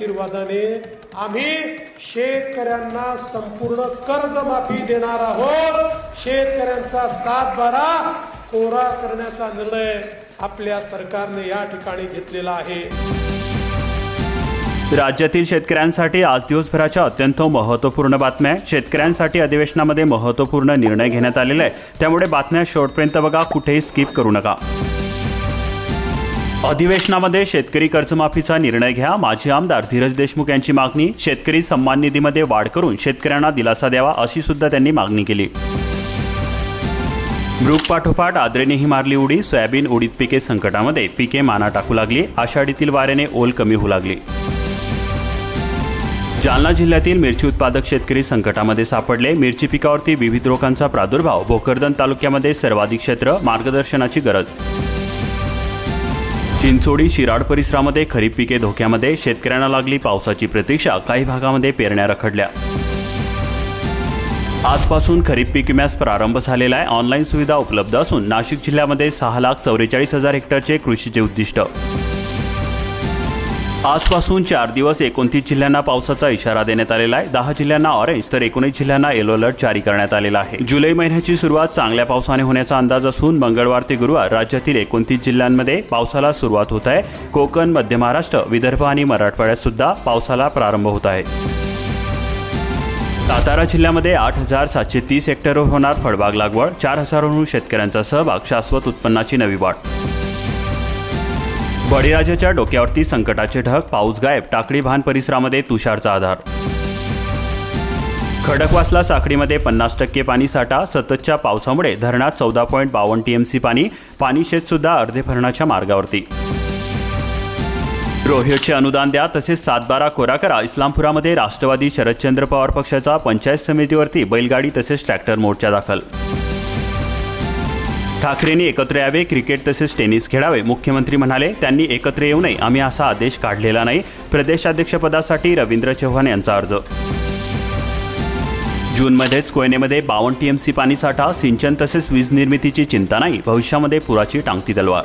आशीर्वादाने आम्ही शेतकऱ्यांना संपूर्ण कर्जमाफी देणार आहोत. शेतकऱ्यांचा सात बारा कोरा करण्याचा निर्णय आपल्या सरकारने या ठिकाणी घेतलेला आहे. राज्यातील शेतकऱ्यांसाठी आज दिवसभराच्या अत्यंत महत्त्वपूर्ण बातम्या. आहे. शेतकऱ्यांसाठी अधिवेशनामध्ये महत्त्वपूर्ण निर्णय घेण्यात आलेला आहे. त्यामुळे बातम्या शेवटपर्यंत बघा कुठेही स्किप करू नका. अधिवेशनामध्ये शेतकरी कर्जमाफीचा निर्णय घ्या. माजी आमदार धीरज देशमुख यांची मागणी. शेतकरी सन्मान निधीमध्ये वाढ करून शेतकऱ्यांना दिलासा द्यावा अशी सुद्धा त्यांनी मागणी केली. ब्रुक पाठोपाठ आद्रेनेही मारली उडी. सोयाबीन उडीद पिके संकटामध्ये पिके माना टाकू लागली. आषाढीतील वाऱ्याने ओल कमी होऊ लागली. जालना जिल्ह्यातील मिरची उत्पादक शेतकरी संकटामध्ये सापडले. मिरची पिकावरती विविध रोगांचा प्रादुर्भाव. भोकरदन तालुक्यामध्ये सर्वाधिक क्षेत्र मार्गदर्शनाची गरज चिंचोडी शिराड परिसरामध्ये खरीप पिके धोक्यामध्ये शेतकऱ्यांना लागली पावसाची प्रतीक्षा काही भागामध्ये पेरण्या रखडल्या. आजपासून खरीप पीक विम्यास प्रारंभ झालेला आहे. ऑनलाईन सुविधा उपलब्ध असून नाशिक जिल्ह्यामध्ये सहा लाख चौवेचाळीस हजार हेक्टरचे कृषीचे उद्दिष्ट. आजपासून चार दिवस एकोणतीस जिल्ह्यांना पावसाचा इशारा देण्यात आलेला आहे. दहा जिल्ह्यांना ऑरेंज तर एकोणीस जिल्ह्यांना येलो अलर्ट जारी करण्यात आलेला आहे. जुलै महिन्याची सुरुवात चांगल्या पावसाने होण्याचा अंदाज असून मंगळवार ते गुरुवार राज्यातील एकोणतीस जिल्ह्यांमध्ये पावसाला सुरुवात होत आहे. कोकण मध्य महाराष्ट्र विदर्भ आणि मराठवाड्यात सुद्धा पावसाला प्रारंभ होत आहे. सातारा जिल्ह्यामध्ये आठ हजार सातशे तीस हेक्टरवर होणार फळबाग लागवड चार हजारहून शेतकऱ्यांचा सहभाग शाश्वत उत्पन्नाची नवी वाढ बळीराजाच्या डोक्यावरती संकटाचे ढग पाऊस गायब टाकळी भान परिसरामध्ये तुषारचा आधार. खडकवासला साखळीमध्ये पन्नास टक्के पाणी साठा सततच्या पावसामुळे धरणात चौदा पॉईंट बावन्न टीएमसी पाणी पाणी शेतसुद्धा अर्धे भरणाच्या मार्गावरती. रोहितचे अनुदान द्या तसेच सातबारा कोरा करा इस्लामपुरामध्ये राष्ट्रवादी शरदचंद्र पवार पक्षाचा पंचायत समितीवरती बैलगाडी तसेच ट्रॅक्टर मोर्चा दाखल. ठाकरेंनी एकत्र यावे क्रिकेट तसेच टेनिस खेळावे. मुख्यमंत्री म्हणाले त्यांनी एकत्र येऊ नये. आम्ही असा आदेश काढलेला नाही. प्रदेशाध्यक्षपदासाठी रवींद्र चव्हाण यांचा अर्ज. जूनमध्येच कोयनेमध्ये बावन्न टीएमसी पाणीसाठा सिंचन तसेच वीज निर्मितीची चिंता नाही. भविष्यामध्ये पुराची टांगती तलवार.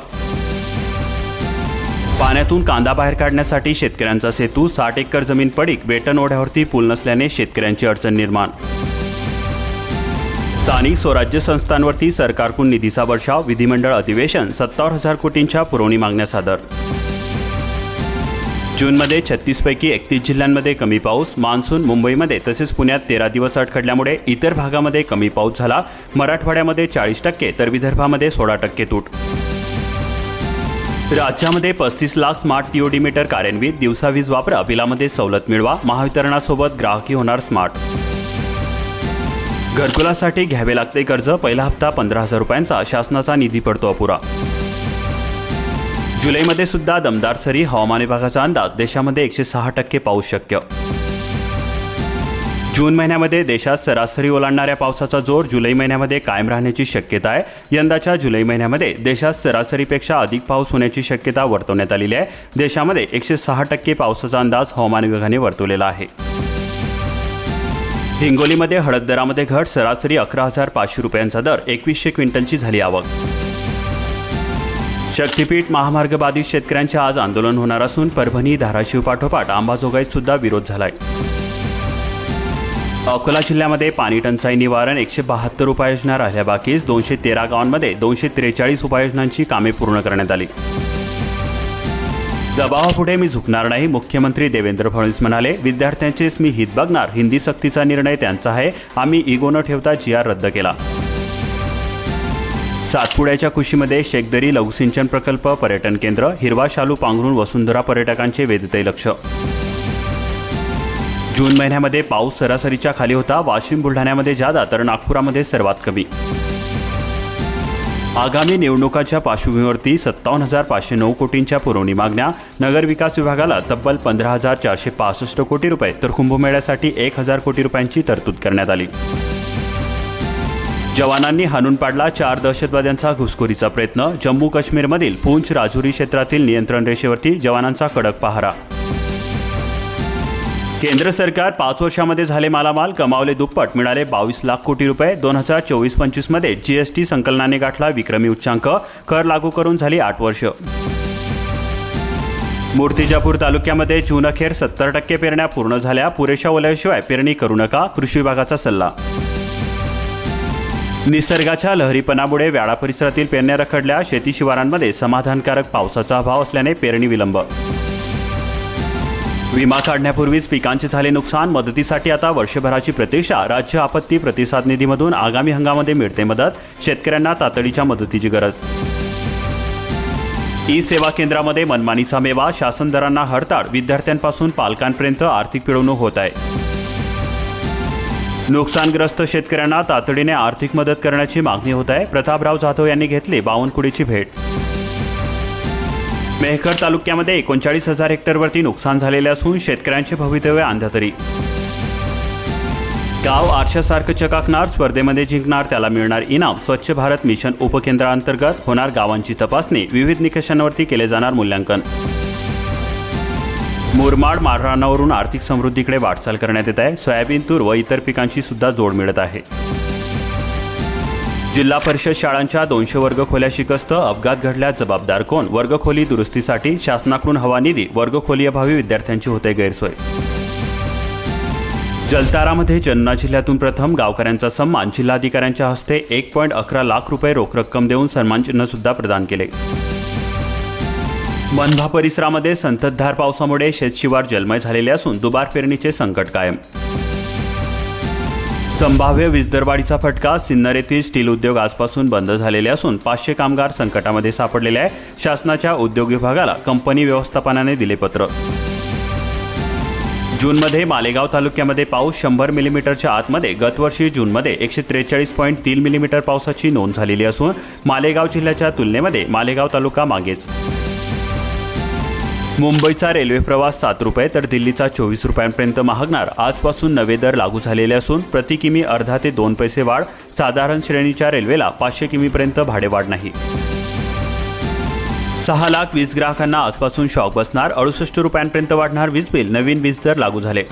पाण्यातून कांदा बाहेर काढण्यासाठी शेतकऱ्यांचा सेतू साठ एकर जमीन पडीक बेटन ओढ्यावरती पूल नसल्याने शेतकऱ्यांची अडचण निर्माण. स्थानिक स्वराज्य संस्थांवरती सरकारकडून निधीचा वर्षाव विधिमंडळ अधिवेशन सत्तावर हजार कोटींच्या पुरवणी मागण्या सादर. जूनमध्ये छत्तीसपैकी एकतीस जिल्ह्यांमध्ये कमी पाऊस मान्सून मुंबईमध्ये तसेच पुण्यात तेरा दिवस अडखडल्यामुळे इतर भागामध्ये कमी पाऊस झाला. मराठवाड्यामध्ये चाळीस टक्के तर विदर्भामध्ये सोळा टक्के तूट. राज्यामध्ये पस्तीस लाख स्मार्ट टीओडी मीटर कार्यान्वित दिवसा वीज वापरा बिलामध्ये सवलत मिळवा महावितरणासोबत ग्राहकी होणार स्मार्ट. घरकुलासाठी घ्यावे लागते कर्ज. पहिला हप्ता पंधरा हजार रुपयांचा. शासनाचा निधी पडतो अपुरा. जुलैमध्ये सुद्धा दमदार सरी हवामान विभागाचा अंदाज. देशामध्ये एकशे सहा टक्के पाऊस शक्य. जून महिन्यामध्ये देशात सरासरी ओलांडणाऱ्या पावसाचा जोर जुलै महिन्यामध्ये कायम राहण्याची शक्यता आहे. यंदाच्या जुलै महिन्यामध्ये देशात सरासरीपेक्षा अधिक पाऊस होण्याची शक्यता वर्तवण्यात आलेली आहे. देशामध्ये एकशे सहा टक्के पावसाचा अंदाज हवामान विभागाने वर्तवलेला आहे. हिंगोलीमध्ये हळद दरामध्ये घट सरासरी अकरा हजार पाचशे रुपयांचा दर एकवीसशे क्विंटलची झाली आवक. शक्तीपीठ महामार्ग बाधित शेतकऱ्यांचे आज आंदोलन होणार असून परभणी धाराशिव पाठोपाठ अंबाजोगाईत सुद्धा विरोध झालाय. अकोला जिल्ह्यामध्ये पाणी टंचाई निवारण एकशे बहात्तर उपाययोजना राहिल्या बाकीच दोनशे तेरा गावांमध्ये दोनशे त्रेचाळीस उपाययोजनांची कामे पूर्ण करण्यात आली. दबावापुढे मी झुकणार नाही मुख्यमंत्री देवेंद्र फडणवीस म्हणाले विद्यार्थ्यांचेच मी हित बघणार हिंदी सक्तीचा निर्णय त्यांचा आहे आम्ही इगो न ठेवता जी आर रद्द केला. सातपुड्याच्या खुशीमध्ये शेखदरी लघुसिंचन प्रकल्प पर्यटन केंद्र हिरवा शालू पांघरून वसुंधरा पर्यटकांचे वेधते लक्ष. जून महिन्यामध्ये पाऊस सरासरीच्या खाली होता वाशिम बुलढाण्यामध्ये जादा तर नागपुरामध्ये सर्वात कमी. आगामी निवडणुकाच्या पार्श्वभूमीवरती सत्तावन्न हजार पाचशे नऊ कोटींच्या पुरवणी मागण्या. नगरविकास विभागाला तब्बल पंधरा हजार चारशे पासष्ट कोटी रुपये तर कुंभमेळ्यासाठी एक हजार कोटी रुपयांची तरतूद करण्यात आली. जवानांनी हाणून पाडला चार दहशतवाद्यांचा घुसखोरीचा प्रयत्न. जम्मू काश्मीरमधील पूंछ राजुरी क्षेत्रातील नियंत्रण रेषेवरती जवानांचा कडक पहारा. केंद्र सरकार पाच वर्षामध्ये झाले मालामाल कमावले दुप्पट मिळाले बावीस लाख कोटी रुपये. दोन हजार चोवीस पंचवीसमध्ये जीएसटी संकलनाने गाठला विक्रमी उच्चांक. कर लागू करून झाली आठ वर्ष. मूर्तिजापूर तालुक्यामध्ये जून अखेर सत्तर टक्के पेरण्या पूर्ण झाल्या. पुरेशा ओल्याशिवाय पेरणी करू नका कृषी विभागाचा सल्ला. निसर्गाच्या लहरीपणामुळे व्याळा परिसरातील पेरण्या रखडल्या. शेती शिवारांमध्ये समाधानकारक पावसाचा अभाव असल्याने पेरणी विलंब. विमा काढण्यापूर्वीच पिकांचे झाले नुकसान मदतीसाठी आता वर्षभराची प्रतीक्षा राज्य आपत्ती प्रतिसाद निधीमधून आगामी हंगामध्ये मिळते मदत शेतकऱ्यांना तातडीच्या मदतीची गरज. ई सेवा केंद्रामध्ये मनमानीचा मेवा शासन दरांना हडताळ विद्यार्थ्यांपासून पालकांपर्यंत आर्थिक पिळवणूक होत आहे. नुकसानग्रस्त शेतकऱ्यांना तातडीने आर्थिक मदत करण्याची मागणी होत आहे. प्रतापराव जाधव यांनी घेतली बावनकुडीची भेट. मेहकर तालुक्यामध्ये एकोणचाळीस हजार हेक्टरवरती नुकसान झालेले असून शेतकऱ्यांचे भवितव्य अंधातरी. गाव आरशासारखं चकाकणार स्पर्धेमध्ये जिंकणार त्याला मिळणार इनाम. स्वच्छ भारत मिशन उपकेंद्रांतर्गत होणार गावांची तपासणी. विविध निकषांवरती केले जाणार मूल्यांकन. मुरमाड माररानावरून आर्थिक समृद्धीकडे वाटचाल करण्यात येत आहे. सोयाबीन तूर व इतर पिकांची सुद्धा जोड मिळत आहे. जिल्हा परिषद शाळांच्या दोनशे वर्गखोल्या शिकस्त अपघात घडल्यास जबाबदार कोण? वर्गखोली दुरुस्तीसाठी शासनाकडून हवा निधी वर्गखोली अभावी विद्यार्थ्यांची होते गैरसोय. जलतारामध्ये जन्ना जिल्ह्यातून प्रथम गावकऱ्यांचा सन्मान जिल्हाधिकाऱ्यांच्या हस्ते एक पॉईंट अकरा लाख रुपये रोख रक्कम देऊन सन्मानचिन्हसुद्धा प्रदान केले. मनभा परिसरामध्ये संततधार पावसामुळे शेतशिवार जलमय झालेले असून दुबार पेरणीचे संकट कायम. संभाव्य वीजदरवाढीचा फटका सिन्नर येथील स्टील उद्योग आजपासून बंद झालेले असून पाचशे कामगार संकटामध्ये सापडलेले आहे. शासनाच्या उद्योग विभागाला कंपनी व्यवस्थापनाने दिले पत्र. जूनमध्ये मालेगाव तालुक्यामध्ये पाऊस शंभर मिलीमीटरच्या आतमध्ये गतवर्षी जूनमध्ये एकशे त्रेचाळीस पॉईंट तीन मिलीमीटर पावसाची नोंद झालेली असून मालेगाव जिल्ह्याच्या तुलनेमध्ये मालेगाव तालुका मागेच. मुंबईचा रेल्वे प्रवास सात रुपये तर दिल्लीचा चोवीस रुपयांपर्यंत महागणार. आजपासून नवे दर लागू झालेले असून प्रति किमी अर्धा ते दोन पैसे वाढ. साधारण श्रेणीच्या रेल्वेला पाचशे किमीपर्यंत भाडेवाढ नाही. सहा लाख वीज ग्राहकांना आजपासून शॉक बसणार. अडुसष्ट रुपयांपर्यंत वाढणार वीज बिल. नवीन वीज दर लागू झाले.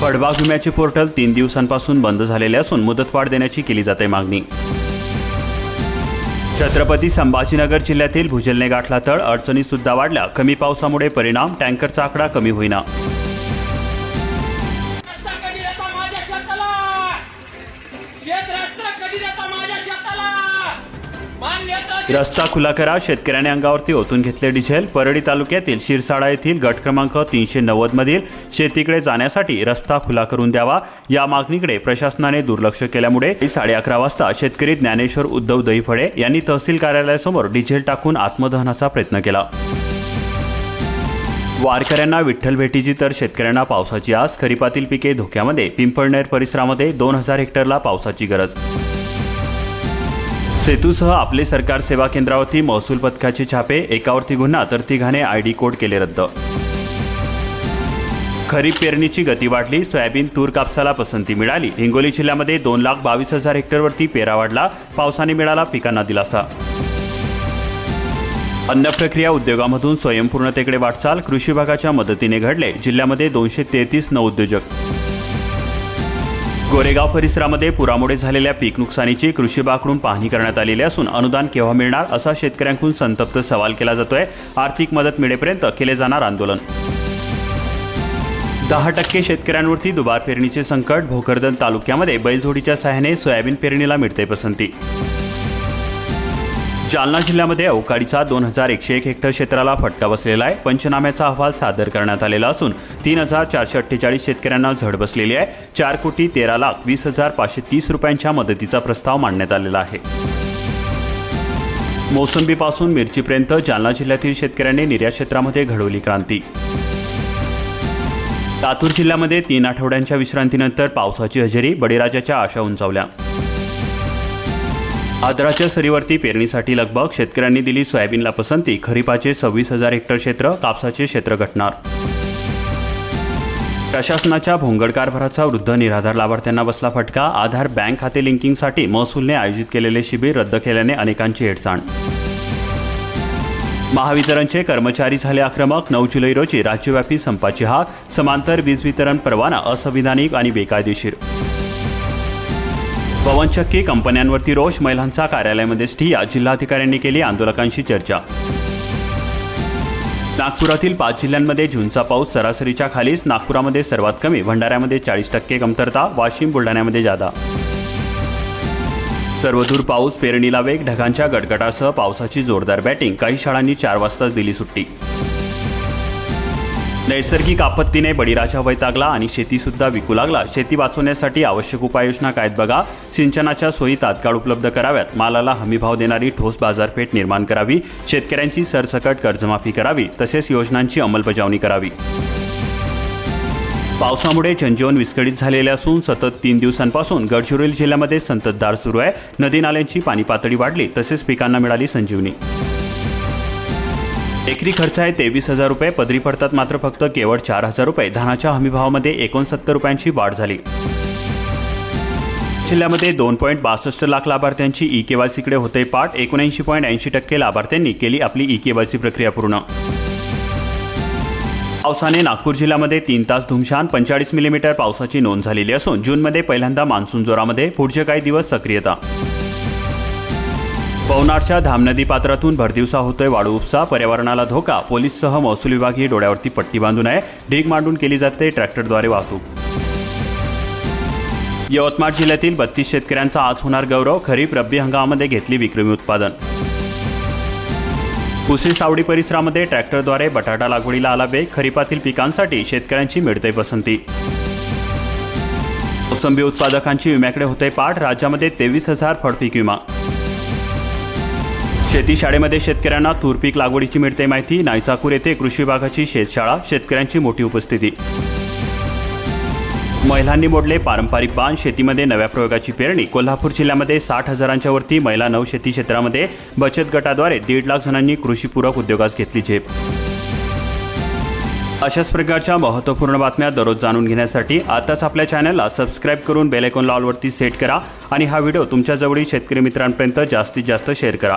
फळबाग विम्याचे पोर्टल तीन दिवसांपासून बंद झालेले असून मुदतवाढ देण्याची केली जाते मागणी. छत्रपती संभाजीनगर जिल्ह्यातील भुजलने गाठला तळ अडचणी सुद्धा वाढल्या. कमी पावसामुळे परिणाम टँकरचा आकडा कमी होईना. रस्ता खुला करा. शेतकऱ्याने अंगावरती ओतून घेतले डिझेल. परळी तालुक्यातील शिरसाडा येथील गट क्रमांक तीनशे नव्वद मधील शेतीकडे जाण्यासाठी रस्ता खुला करून द्यावा. या मागणीकडे प्रशासनाने दुर्लक्ष केल्यामुळे साडे अकरा वाजता शेतकरी ज्ञानेश्वर उद्धव दहीफळे यांनी तहसील कार्यालयासमोर डिझेल टाकून आत्मदहनाचा प्रयत्न केला. वारकऱ्यांना विठ्ठल भेटीची तर शेतकऱ्यांना पावसाची आस. खरीपातील पिके धोक्यामध्ये. पिंपळनेर परिसरामध्ये दोन हजार हेक्टरला पावसाची गरज सेतूसह आपले सरकार सेवा केंद्रावरती महसूल पथकाचे छापे एकावरती गुन्हा तर तिघाने आय डी कोड केले रद्द. खरीप पेरणीची गती वाढली सोयाबीन तूर कापसाला पसंती मिळाली. हिंगोली जिल्ह्यामध्ये दोन लाख बावीस हजार हेक्टरवरती पेरा वाढला पावसाने मिळाला पिकांना दिलासा. अन्न प्रक्रिया उद्योगामधून स्वयंपूर्णतेकडे वाटचाल कृषी विभागाच्या मदतीने घडले. जिल्ह्यामध्ये दोनशे तेहतीस नवउद्योजक. गोरेगाव परिसरामध्ये पुरामुळे झालेल्या पीक नुकसानीची कृषी विभागाकडून पाहणी करण्यात आलेली असून अनुदान केव्हा मिळणार असा शेतकऱ्यांकडून संतप्त सवाल केला जातोय. आर्थिक मदत मिळेपर्यंत केले जाणार आंदोलन. दहा टक्के शेतकऱ्यांवरती दुबार पेरणीचे संकट भोकरदन तालुक्यामध्ये बैलजोडीच्या सहाय्याने सोयाबीन पेरणीला मिळते पसंती. जालना जिल्ह्यामध्ये अवकाळीचा दोन हजार एकशे एक हेक्टर क्षेत्राला फटका बसलेला आहे. पंचनाम्याचा अहवाल सादर करण्यात आलेला असून तीन हजार चारशे अठ्ठेचाळीस शेतकऱ्यांना झड बसलेली आहे. चार कोटी तेरा लाख वीस हजार पाचशे तीस रुपयांच्या मदतीचा प्रस्ताव मांडण्यात आलेला आहे. मोसंबीपासून मिरचीपर्यंत जालना जिल्ह्यातील शेतकऱ्यांनी निर्यात क्षेत्रामध्ये घडवली क्रांती. लातूर जिल्ह्यामध्ये तीन आठवड्यांच्या विश्रांतीनंतर पावसाची हजेरी बळीराजाच्या आशा उंचावल्या. आदराच्या सरीवरती पेरणीसाठी लगभग शेतकऱ्यांनी दिली सोयाबीनला पसंती. खरीपाचे सव्वीस हजार हेक्टर क्षेत्र कापसाचे क्षेत्र घटणार. प्रशासनाच्या भोंगड कारभाराचा वृद्ध निराधार लाभार्थ्यांना बसला फटका. आधार बँक खाते लिंकिंगसाठी महसूलने आयोजित केलेले शिबिर रद्द केल्याने अनेकांची हेडसाण महावितरणचे कर्मचारी झाले आक्रमक. नऊ जुलै रोजी राज्यव्यापी संपाची हाक. समांतर वीज वितरण परवाना असंविधानिक आणि बेकायदेशीर. पवनचक्की कंपन्यांवरती रोष महिलांचा कार्यालयामध्ये ठिया जिल्हाधिकाऱ्यांनी केली आंदोलकांशी चर्चा. नागपुरातील पाच जिल्ह्यांमध्ये जूनचा पाऊस सरासरीच्या खालीच नागपुरामध्ये सर्वात कमी भंडाऱ्यामध्ये चाळीस टक्के कमतरता वाशिम बुलढाण्यामध्ये जादा. सर्वदूर पाऊस पेरणीला वेग ढगांच्या गडगडासह पावसाची जोरदार बॅटिंग काही शाळांनी चार वाजताच दिली सुट्टी. नैसर्गिक आपत्तीने बळीराजा वैतागला आणि शेतीसुद्धा विकू लागला. शेती वाचवण्यासाठी आवश्यक उपाययोजना काय बघा. सिंचनाच्या सोयी तात्काळ उपलब्ध कराव्यात. मालाला हमीभाव देणारी ठोस बाजारपेठ निर्माण करावी. शेतकऱ्यांची सरसकट कर्जमाफी करावी. तसेच योजनांची अंमलबजावणी करावी. पावसामुळे जनजीवन विस्कळीत झालेले असून सतत तीन दिवसांपासून गडचिरोली जिल्ह्यामध्ये संततधार सुरू आहे. नदी नाल्यांची पाणी पातळी वाढली. तसेच पिकांना मिळाली संजीवनी. एकरी खर्च आहे तेवीस हजार रुपये. पदरी पडतात मात्र फक्त केवळ चार हजार रुपये. धानाच्या हमीभावामध्ये एकोणसत्तर रुपयांची वाढ झाली. जिल्ह्यामध्ये दोन पॉईंट बासष्ट लाख लाभार्थ्यांची ई केवायसीकडे होते पाठ. एकोणऐंशी पॉईंट ऐंशी टक्के लाभार्थ्यांनी केली आपली ई केवायसी प्रक्रिया पूर्ण. पावसाने नागपूर जिल्ह्यामध्ये तीन तास धुमशान. पंचेचाळीस मिलीमीटर पावसाची नोंद झालेली असून जूनमध्ये पहिल्यांदा मान्सून जोरामध्ये. पुढचे काही दिवस सक्रियता. पवनारच्या धामनदी पात्रातून भरदिवसा होतोय वाळू उपसा. पर्यावरणाला धोका. पोलीससह महसूल विभाग ही डोळ्यावरती पट्टी बांधून आहे. ढीग मांडून केली जाते ट्रॅक्टरद्वारे वाहतूक. यवतमाळ जिल्ह्यातील बत्तीस शेतकऱ्यांचा आज होणार गौरव. खरीप रब्बी हंगामामध्ये घेतली विक्रमी उत्पादन. कुसे सावडी परिसरामध्ये ट्रॅक्टरद्वारे बटाटा लागवडीला आला वेग. खरीपातील पिकांसाठी शेतकऱ्यांची मिळते पसंती. मोसंबी उत्पादकांची विम्याकडे होते पाठ. राज्यामध्ये तेवीस हजार फळपीक विमा. शेती शाळेमध्ये शेतकऱ्यांना तूर पीक लागवडीची मिळते माहिती. नायचाकूर येथे कृषी विभागाची शेतशाळा शेतकऱ्यांची मोठी उपस्थिती. महिलांनी मोडले पारंपरिक बाण शेतीमध्ये नव्या प्रयोगाची पेरणी. कोल्हापूर जिल्ह्यामध्ये साठ हजारांच्या वरती महिला नऊ शेती क्षेत्रामध्ये बचत गटाद्वारे दीड लाख जणांनी कृषीपूरक उद्योगास घेतली झेप. अशाच प्रकारच्या महत्त्वपूर्ण बातम्या दररोज जाणून घेण्यासाठी आताच आपल्या चॅनलला सबस्क्राईब करून बेलायकॉन लॉलवरती सेट करा आणि हा व्हिडिओ तुमच्या जवळील शेतकरी मित्रांपर्यंत जास्तीत जास्त शेअर करा.